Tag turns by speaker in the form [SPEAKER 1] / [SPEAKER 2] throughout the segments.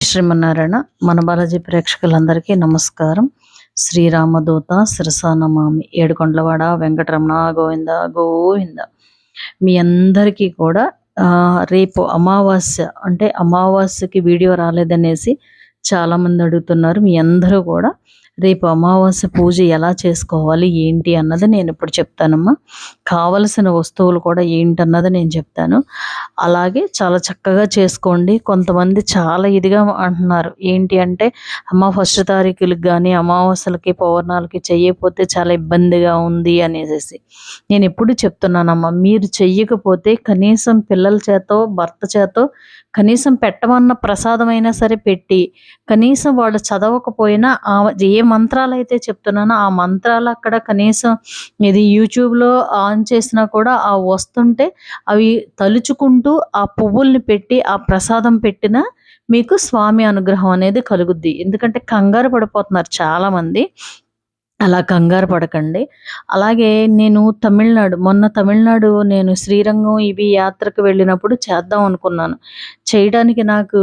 [SPEAKER 1] శ్రీమన్నారాయణ మన బాలాజీ ప్రేక్షకులందరికీ నమస్కారం. శ్రీరామదూత శిరసానమామి ఏడుకొండలవాడ వెంకటరమణ గోవింద గోవింద. మీ అందరికీ కూడా రేపు అమావాస్య అంటే అమావాస్యకి వీడియో రాలేదనేసి చాలా మంది అడుగుతున్నారు. మీ అందరూ కూడా రేపు అమావాస్య పూజ ఎలా చేసుకోవాలి ఏంటి అన్నది నేను ఇప్పుడు చెప్తానమ్మా. కావలసిన వస్తువులు కూడా ఏంటన్నది నేను చెప్తాను. అలాగే చాలా చక్కగా చేసుకోండి. కొంతమంది చాలా ఇదిగా అంటున్నారు. ఏంటి అంటే అమ్మ ఫస్ట్ తారీఖులకు కానీ అమావాస్యలకి పౌర్ణాలకి చెయ్యకపోతే చాలా ఇబ్బందిగా ఉంది అనేసి నేను ఎప్పుడు చెప్తున్నానమ్మా మీరు చెయ్యకపోతే కనీసం పిల్లల చేతో భర్త చేతో కనీసం పెట్టమన్న ప్రసాదమైనా సరే పెట్టి కనీసం వాళ్ళు చదవకపోయినా ఆ మంత్రాలు అయితే చెప్తున్నానో. ఆ మంత్రాలు అక్కడ కనీసం ఇది యూట్యూబ్లో ఆన్ చేసినా కూడా ఆ వస్తుంటే అవి తలుచుకుంటూ ఆ పువ్వుల్ని పెట్టి ఆ ప్రసాదం పెట్టినా మీకు స్వామి అనుగ్రహం అనేది కలుగుద్ది. ఎందుకంటే కంగారు పడిపోతున్నారు చాలామంది. అలా కంగారు పడకండి. అలాగే నేను తమిళనాడు మొన్న తమిళనాడు నేను శ్రీరంగం ఇవి యాత్రకు వెళ్ళినప్పుడు చేద్దాం అనుకున్నాను. చేయడానికి నాకు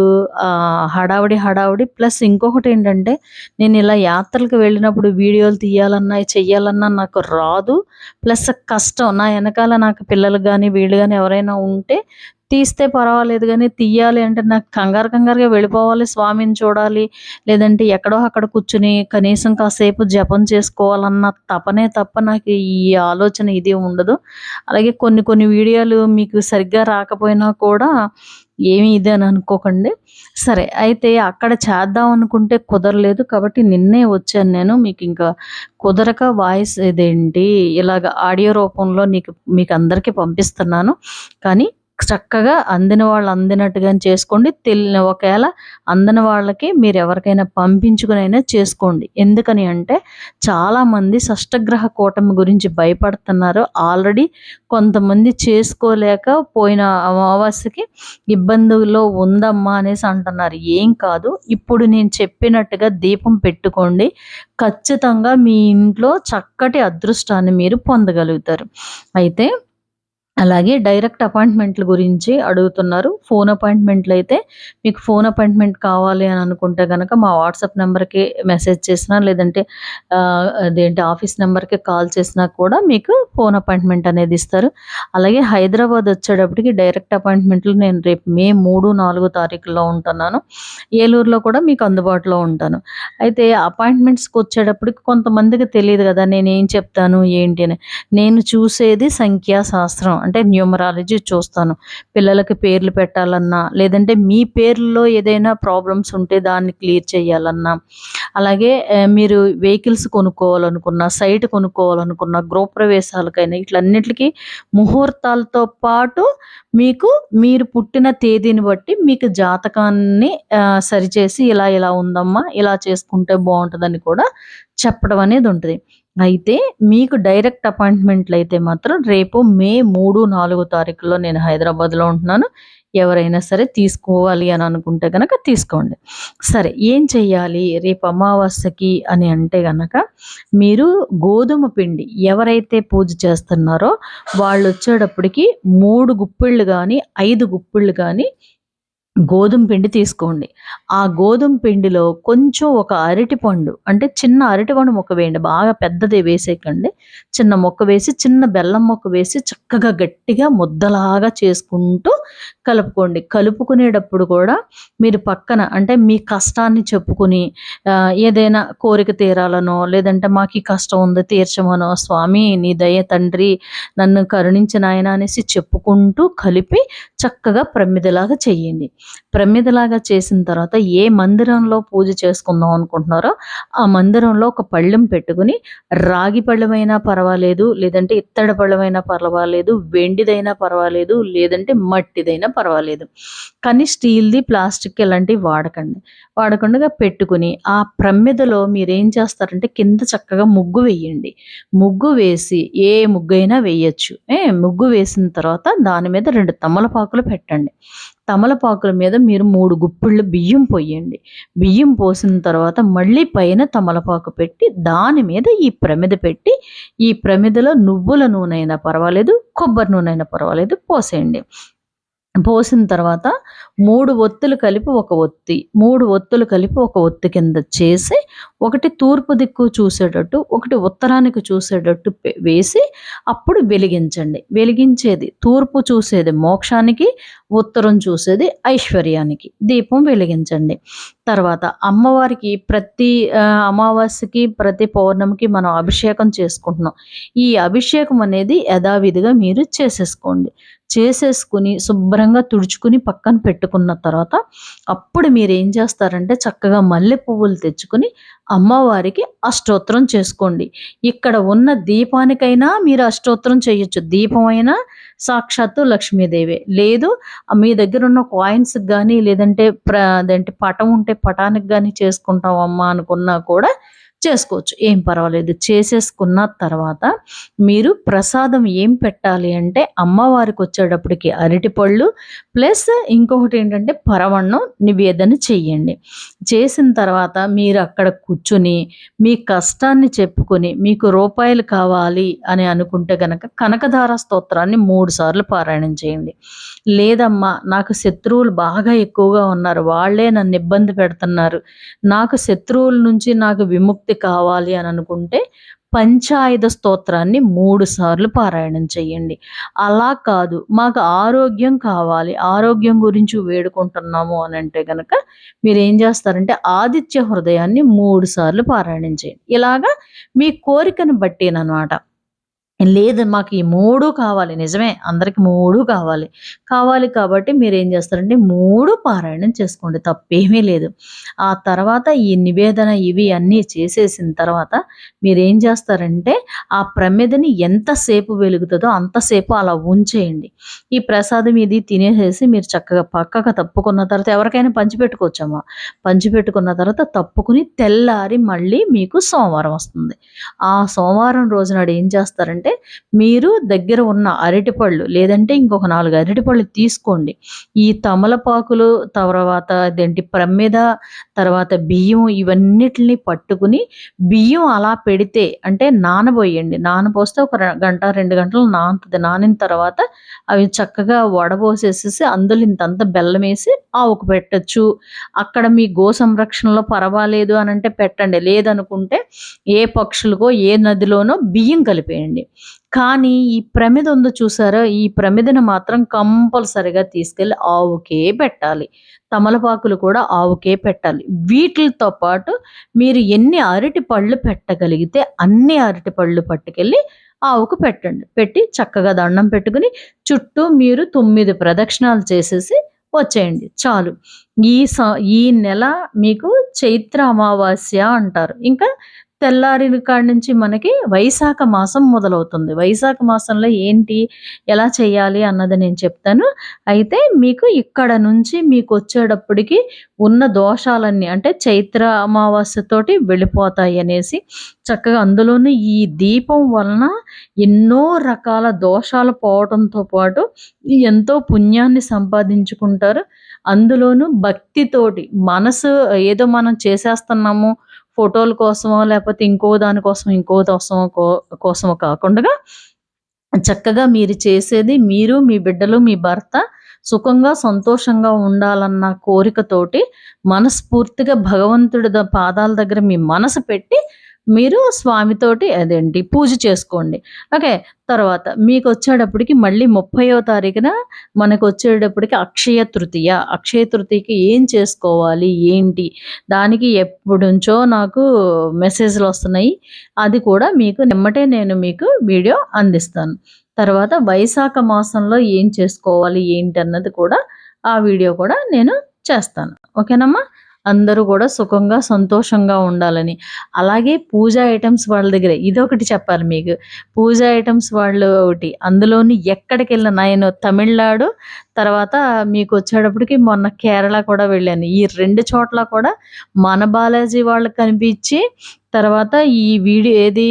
[SPEAKER 1] హడావుడి హడావుడి. ప్లస్ ఇంకొకటి ఏంటంటే నేను ఇలా యాత్రలకు వెళ్ళినప్పుడు వీడియోలు తీయాలన్నా చెయ్యాలన్నా నాకు రాదు. ప్లస్ కష్టం నా వెనకాల నాకు పిల్లలు కానీ వీళ్ళు కానీ ఎవరైనా ఉంటే తీస్తే పర్వాలేదు కానీ తీయాలి అంటే నాకు కంగారు కంగారుగా వెళ్ళిపోవాలి స్వామిని చూడాలి. లేదంటే ఎక్కడో అక్కడ కూర్చుని కనీసం కాసేపు జపం చేసుకోవాలన్న తపనే తప్ప నాకు ఈ ఆలోచన ఇది ఉండదు. అలాగే కొన్ని కొన్ని వీడియోలు మీకు సరిగ్గా రాకపోయినా కూడా ఏమీ ఇది అని అనుకోకండి. సరే అయితే అక్కడ చేద్దాం అనుకుంటే కుదరలేదు కాబట్టి నిన్నే వచ్చాను నేను. మీకు ఇంకా కుదరక వాయిస్ ఇదేంటి? ఇలాగ ఆడియో రూపంలో నీకు మీకు అందరికీ పంపిస్తున్నాను. కానీ చక్కగా అందిన వాళ్ళు అందినట్టుగా చేసుకోండి. తెలి ఒకవేళ అందని వాళ్ళకి మీరు ఎవరికైనా పంపించుకునైనా చేసుకోండి. ఎందుకని అంటే చాలామంది షష్టగ్రహ కూటమి గురించి భయపడుతున్నారు. ఆల్రెడీ కొంతమంది చేసుకోలేక పోయిన అమావాస్యకి ఇబ్బందుల్లో ఉందమ్మా అనేసి అంటున్నారు. ఏం కాదు. ఇప్పుడు నేను చెప్పినట్టుగా దీపం పెట్టుకోండి. ఖచ్చితంగా మీ ఇంట్లో చక్కటి అదృష్టాన్ని మీరు పొందగలుగుతారు. అయితే అలాగే డైరెక్ట్ అపాయింట్మెంట్ల గురించి అడుగుతున్నారు. ఫోన్ అపాయింట్మెంట్లు అయితే మీకు ఫోన్ అపాయింట్మెంట్ కావాలి అని అనుకుంటే కనుక మా వాట్సాప్ నెంబర్కి మెసేజ్ చేసినా లేదంటే అదేంటి ఆఫీస్ నెంబర్కి కాల్ చేసినా కూడా మీకు ఫోన్ అపాయింట్మెంట్ అనేది ఇస్తారు. అలాగే హైదరాబాద్ వచ్చేటప్పటికి డైరెక్ట్ అపాయింట్మెంట్లు నేను రేపు మే మూడు నాలుగు తారీఖుల్లో ఉంటున్నాను. ఏలూరులో కూడా మీకు అందుబాటులో ఉంటాను. అయితే అపాయింట్మెంట్స్కి వచ్చేటప్పటికి కొంతమందికి తెలియదు కదా నేను ఏం చెప్తాను ఏంటి అని. నేను చూసేది సంఖ్యాశాస్త్రం. అంటే న్యూమరాలజీ చూస్తాను. పిల్లలకి పేర్లు పెట్టాలన్నా లేదంటే మీ పేర్లలో ఏదైనా ప్రాబ్లమ్స్ ఉంటే దాన్ని క్లియర్ చేయాలన్నా. అలాగే మీరు వెహికల్స్ కొనుక్కోవాలనుకున్నా సైట్ కొనుక్కోవాలనుకున్నా గృహప్రవేశాలకైనా ఇట్లన్నిటికీ ముహూర్తాలతో పాటు మీకు మీరు పుట్టిన తేదీని బట్టి మీకు జాతకాన్ని సరిచేసి ఇలా ఇలా ఉందమ్మా ఇలా చేసుకుంటే బాగుంటుందని కూడా చెప్పడం అనేది ఉంటుంది. అయితే మీకు డైరెక్ట్ అపాయింట్మెంట్లు అయితే మాత్రం రేపు మే మూడు నాలుగు తారీఖులో నేను హైదరాబాద్లో ఉంటున్నాను. ఎవరైనా సరే తీసుకోవాలి అని అనుకుంటే కనుక తీసుకోండి. సరే ఏం చెయ్యాలి? రేపు అమావాస్యకి అని అంటే కనుక మీరు గోధుమ పిండి ఎవరైతే పూజ చేస్తున్నారో వాళ్ళు వచ్చేటప్పటికి మూడు గుప్పిళ్ళు కానీ ఐదు గుప్పిళ్ళు కానీ గోధుమ పిండి తీసుకోండి. ఆ గోధుమ పిండిలో కొంచెం ఒక అరటి పండు అంటే చిన్న అరటి పండు మొక్క వేయండి. బాగా పెద్దది వేసేయకండి. చిన్న మొక్క వేసి చిన్న బెల్లం మొక్క వేసి చక్కగా గట్టిగా ముద్దలాగా చేసుకుంటూ కలుపుకోండి. కలుపుకునేటప్పుడు కూడా మీరు పక్కన అంటే మీ కష్టాన్ని చెప్పుకుని ఏదైనా కోరిక తీరాలనో లేదంటే మాకు ఈ కష్టం ఉంది తీర్చమనో స్వామి నీ దయ తండ్రి నన్ను కరుణించిన ఆయన అనేసి చెప్పుకుంటూ కలిపి చక్కగా ప్రమిదలాగా చెయ్యండి ప్రమిదలాగా చేసిన తర్వాత ఏ మందిరంలో పూజ చేసుకుందాం అనుకుంటున్నారో ఆ మందిరంలో ఒక పళ్ళెం పెట్టుకుని రాగి పళ్ళెమైనా పర్వాలేదు లేదంటే ఇత్తడి పళ్ళెమైనా పర్వాలేదు వెండిదైనా పర్వాలేదు లేదంటే మట్టిదైనా పర్వాలేదు. కానీ స్టీల్ది ప్లాస్టిక్ ఇలాంటివి వాడకండి. వాడకుండా పెట్టుకుని ఆ ప్రమిదలో మీరు ఏం చేస్తారంటే కింద చక్కగా ముగ్గు వేయండి. ముగ్గు వేసి ఏ ముగ్గు అయినా వేయచ్చు. ఏ ముగ్గు వేసిన తర్వాత దాని మీద రెండు తమలపాకులు పెట్టండి. తమలపాకుల మీద మీరు మూడు గుప్పిళ్ళు బియ్యం పోయండి. బియ్యం పోసిన తర్వాత మళ్ళీ పైన తమలపాకు పెట్టి దాని మీద ఈ ప్రమిద పెట్టి ఈ ప్రమిదలో నువ్వుల నూనె అయినా పర్వాలేదు కొబ్బరి నూనె అయినా పర్వాలేదు పోసేయండి. పోసిన తర్వాత మూడు ఒత్తులు కలిపి ఒక ఒత్తి మూడు ఒత్తులు కలిపి ఒక ఒత్తి కింద చేసి ఒకటి తూర్పు దిక్కు చూసేటట్టు ఒకటి ఉత్తరానికి చూసేటట్టు వేసి అప్పుడు వెలిగించండి. వెలిగించేది తూర్పు చూసేది మోక్షానికి ఉత్తరం చూసేది ఐశ్వర్యానికి. దీపం వెలిగించండి. తర్వాత అమ్మవారికి ప్రతి అమావాస్యకి ప్రతి పౌర్ణమికి మనం అభిషేకం చేసుకుంటున్నాం. ఈ అభిషేకం అనేది యథావిధిగా మీరు చేసేసుకోండి. చేసేసుకుని శుభ్రంగా తుడుచుకుని పక్కన పెట్టుకున్న తర్వాత అప్పుడు మీరు ఏం చేస్తారంటే చక్కగా మల్లె పువ్వులు తెచ్చుకుని అమ్మవారికి అష్టోత్తరం చేసుకోండి. ఇక్కడ ఉన్న దీపానికైనా మీరు అష్టోత్తరం చేయొచ్చు. దీపం అయినా సాక్షాత్తు లక్ష్మీదేవే. లేదు మీ దగ్గర ఉన్న కాయిన్స్ కానీ లేదంటే ప్ర అదేంటి పటం ఉంటే పటానికి కానీ చేసుకుంటాం అమ్మా అనుకున్నా కూడా చేసుకోవచ్చు. ఏం పర్వాలేదు. చేసేసుకున్న తర్వాత మీరు ప్రసాదం ఏం పెట్టాలి అంటే అమ్మవారికి వచ్చేటప్పటికి అరటిపళ్ళు ప్లస్ ఇంకొకటి ఏంటంటే పరవన్నం నివేదన చెయ్యండి. చేసిన తర్వాత మీరు అక్కడ కూర్చుని మీ కష్టాన్ని చెప్పుకొని మీకు రూపాయలు కావాలి అని అనుకుంటే గనక కనకధార స్తోత్రాన్ని మూడు సార్లు పారాయణం చేయండి. లేదమ్మా నాకు శత్రువులు బాగా ఎక్కువగా ఉన్నారు. వాళ్ళే నన్ను ఇబ్బంది పెడుతున్నారు. నాకు శత్రువుల నుంచి నాకు విముక్తి కావాలి అని అనుకుంటే పంచాయుధ స్తోత్రాన్ని మూడు సార్లు పారాయణం చేయండి. అలా కాదు మాకు ఆరోగ్యం కావాలి ఆరోగ్యం గురించి వేడుకుంటున్నాము అని అంటే కనుక మీరు ఏం చేస్తారంటే ఆదిత్య హృదయాన్ని మూడు సార్లు పారాయణం చేయండి. ఇలాగా మీ కోరికను బట్టేనమాట లేదు మాకు ఈ మూడు కావాలి నిజమే అందరికి మూడు కావాలి. కావాలి కాబట్టి మీరు ఏం చేస్తారంటే మూడు పారాయణం చేసుకోండి తప్పేమీ లేదు. ఆ తర్వాత ఈ నివేదన ఇవి అన్నీ చేసేసిన తర్వాత మీరు ఏం చేస్తారంటే ఆ ప్రమిదని ఎంతసేపు వెలుగుతుందో అంతసేపు అలా ఉంచేయండి. ఈ ప్రసాదం ఇది తినేసేసి మీరు చక్కగా పక్కగా తప్పుకున్న తర్వాత ఎవరికైనా పంచిపెట్టుకోవచ్చమ్మా. పంచిపెట్టుకున్న తర్వాత తప్పుకుని తెల్లారి మళ్ళీ మీకు సోమవారం వస్తుంది. ఆ సోమవారం రోజు నాడు ఏం చేస్తారంటే మీరు దగ్గర ఉన్న అరటిపళ్ళు లేదంటే ఇంకొక నాలుగు అరటిపళ్ళు తీసుకోండి. ఈ తమలపాకులు తర్వాత అదేంటి ప్రమిద తర్వాత బియ్యం ఇవన్నిటిని పట్టుకుని బియ్యం అలా పెడితే అంటే నానబోయండి. నానబోస్తే ఒక గంట రెండు గంటలు నానుతుంది. నానిన తర్వాత అవి చక్కగా వడబోసేసేసి అందులో ఇంతంత బెల్లం వేసి ఆవుకు పెట్టచ్చు. అక్కడ మీ గో సంరక్షణలో పర్వాలేదు అని అంటే పెట్టండి. లేదనుకుంటే ఏ పక్షులకో ఏ నదిలోనో బియ్యం కలిపేయండి. కానీ ఈ ప్రమిద ఉందో చూసారా? ఈ ప్రమిదను మాత్రం కంపల్సరిగా తీసుకెళ్ళి ఆవుకే పెట్టాలి. తమలపాకులు కూడా ఆవుకే పెట్టాలి. వీటితో పాటు మీరు ఎన్ని అరటి పళ్ళు పెట్టగలిగితే అన్ని అరటి పళ్ళు పట్టుకెళ్ళి ఆవుకు పెట్టండి. పెట్టి చక్కగా దండం పెట్టుకుని చుట్టూ మీరు తొమ్మిది ప్రదక్షిణాలు చేసేసి వచ్చేయండి. చాలు. ఈ స ఈ నెల మీకు చైత్ర అమావాస్య అంటారు. ఇంకా తెల్లారిన కాడి నుంచి మనకి వైశాఖ మాసం మొదలవుతుంది. వైశాఖ మాసంలో ఏంటి ఎలా చేయాలి అన్నది నేను చెప్తాను. అయితే మీకు ఇక్కడ నుంచి మీకు వచ్చేటప్పటికి ఉన్న దోషాలన్నీ అంటే చైత్ర అమావాస్యతోటి వెళ్ళిపోతాయి అనేసి చక్కగా అందులోనూ ఈ దీపం వలన ఎన్నో రకాల దోషాలు పోవడంతో పాటు ఎంతో పుణ్యాన్ని సంపాదించుకుంటారు. అందులోనూ భక్తితోటి మనసు ఏదో మనం చేసేస్తున్నాము ఫోటోల కోసమో లేకపోతే ఇంకో దానికోసం ఇంకో దోసమో కో- కోసమో కాకుండా చక్కగా మీరు చేసేది మీరు మీ బిడ్డలు మీ భర్త సుఖంగా సంతోషంగా ఉండాలన్న కోరికతోటి మనస్ఫూర్తిగా భగవంతుడి పాదాల దగ్గర మీ మనసు పెట్టి మీరు స్వామితోటి అదేంటి పూజ చేసుకోండి. ఓకే తర్వాత మీకు వచ్చేటప్పటికి మళ్ళీ ముప్పయో తారీఖున మనకు వచ్చేటప్పటికి అక్షయ తృతీయ. అక్షయ తృతీయకి ఏం చేసుకోవాలి ఏంటి? దానికి ఎప్పుడుంచో నాకు మెసేజ్లు వస్తున్నాయి అది కూడా మీకు నిమ్మటే నేను మీకు వీడియో అందిస్తాను. తర్వాత వైశాఖ మాసంలో ఏం చేసుకోవాలి ఏంటి అన్నది కూడా ఆ వీడియో కూడా నేను చేస్తాను. ఓకేనమ్మా? అందరూ కూడా సుఖంగా సంతోషంగా ఉండాలని. అలాగే పూజ ఐటమ్స్ వాళ్ళ దగ్గర ఇదొకటి చెప్పాలి మీకు. పూజ ఐటమ్స్ వాళ్ళు ఒకటి అందులోని ఎక్కడికి వెళ్ళిన నేను తమిళనాడు తర్వాత మీకు వచ్చేటప్పటికి మొన్న కేరళ కూడా వెళ్ళాను. ఈ రెండు చోట్ల కూడా మన బాలాజీ వాళ్ళకి కనిపించి తర్వాత ఈ వీడియో ఏది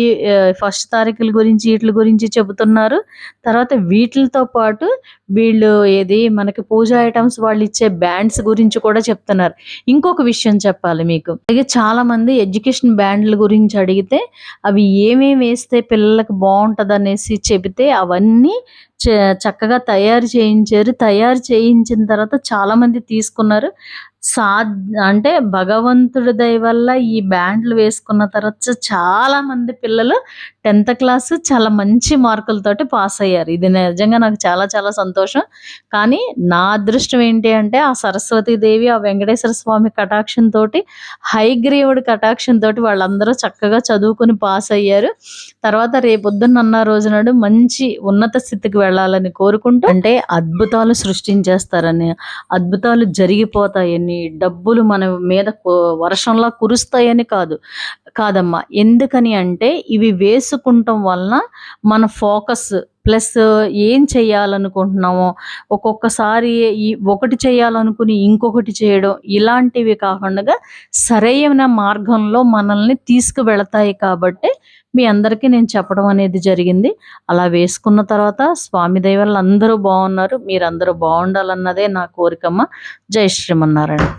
[SPEAKER 1] ఫస్ట్ తారీఖుల గురించి వీటి గురించి చెబుతున్నారు. తర్వాత వీటిలతో పాటు వీళ్ళు ఏది మనకి పూజ వాళ్ళు ఇచ్చే బ్యాండ్స్ గురించి కూడా చెప్తున్నారు. ఇంకొక విషయం చెప్పాలి మీకు. అలాగే చాలామంది ఎడ్యుకేషన్ బ్యాండ్‌ల గురించి అడిగితే అవి ఏమేమి వేస్తే పిల్లలకు బాగుంటుంది అనేసి చెబితే అవన్నీ చ చక్కగా తయారు చేయించారు. తయారు చేయించిన తర్వాత చాలామంది తీసుకున్నారు. సాధ్ అంటే భగవంతుడి దయ వల్ల ఈ బ్యాండ్‌లు వేసుకున్న తర్వాత చాలా మంది పిల్లలు 10థ్ క్లాస్ చాలా మంచి మార్కులతోటి పాస్ అయ్యారు. ఇది నిజంగా నాకు చాలా చాలా సంతోషం. కానీ నా అదృష్టం ఏంటి అంటే ఆ సరస్వతీదేవి, ఆ వెంకటేశ్వర స్వామి కటాక్షంతో హైగ్రీవుడి కటాక్షంతో వాళ్ళందరూ చక్కగా చదువుకొని పాస్ అయ్యారు. తర్వాత రేపొద్దున్న అన్న రోజు నాడు మంచి ఉన్నత స్థితికి వెళ్ళాలని కోరుకుంటూ అంటే అద్భుతాలు సృష్టించేస్తారని, అద్భుతాలు జరిగిపోతాయని, డబ్బులు మన మీద వర్షంలా కురుస్తాయని కాదు. కాదమ్మా. ఎందుకని అంటే ఇవి వేసుకుంటాం వలన మన ఫోకస్ ప్లస్ ఏం చేయాలనుకుంటున్నామో ఒక్కొక్కసారి ఒకటి చేయాలనుకుని ఇంకొకటి చేయడం ఇలాంటివి కాకుండా సరైన మార్గంలో మనల్ని తీసుకువెళతాయి కాబట్టి మీ అందరికీ నేను చెప్పడం అనేది జరిగింది. అలా వేసుకున్న తర్వాత స్వామి దేవుళ్ళు అందరూ బాగున్నారు మీరందరూ బాగుండాలన్నదే నా కోరికమ్మ. జై శ్రీమన్నారాయణ.